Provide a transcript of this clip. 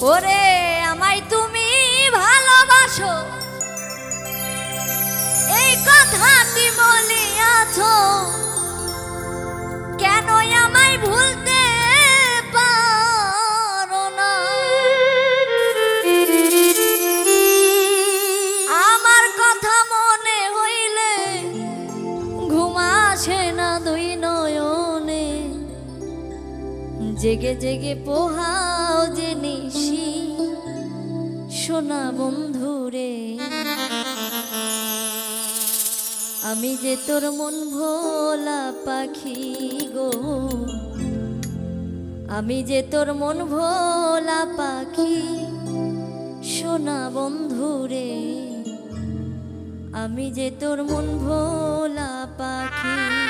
ওরে আমায় তুমি ভালোবাসো। এই কথাটি বলিয়াছ। কেন আমায় ভুলতে পারো না? আমার কথা মনে হইলে না জেগে জেগে নিশি সোনা বন্ধুরে আমি যে তোর মন ভোলা পাখি গো। আমি যে তোর মন ভোলা পাখি, সোনা বন্ধুরে আমি যে তোর মন ভোলা পাখি।